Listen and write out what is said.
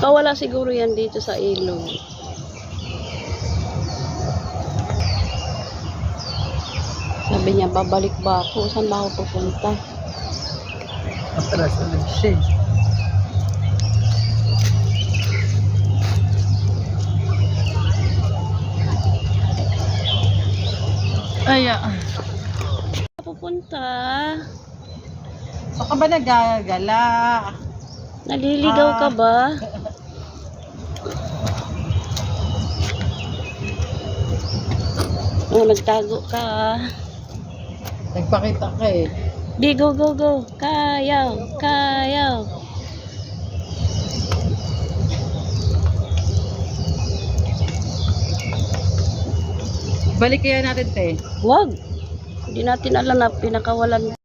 Nakawala siguro yan dito sa ilog. Sabi niya, babalik ba ako? Saan ba ako pupunta? Atras ulit siya. eh. Ay, ah. Pupunta. Saan ka ba nagagala? Naliligaw ka Ah. ba? Oh, nagtago ka. Nagpakita ka eh. Di, go, go, go. Kayaw, kayaw. Balik kaya natin, te. Wag. Hindi natin alam na pinakawalan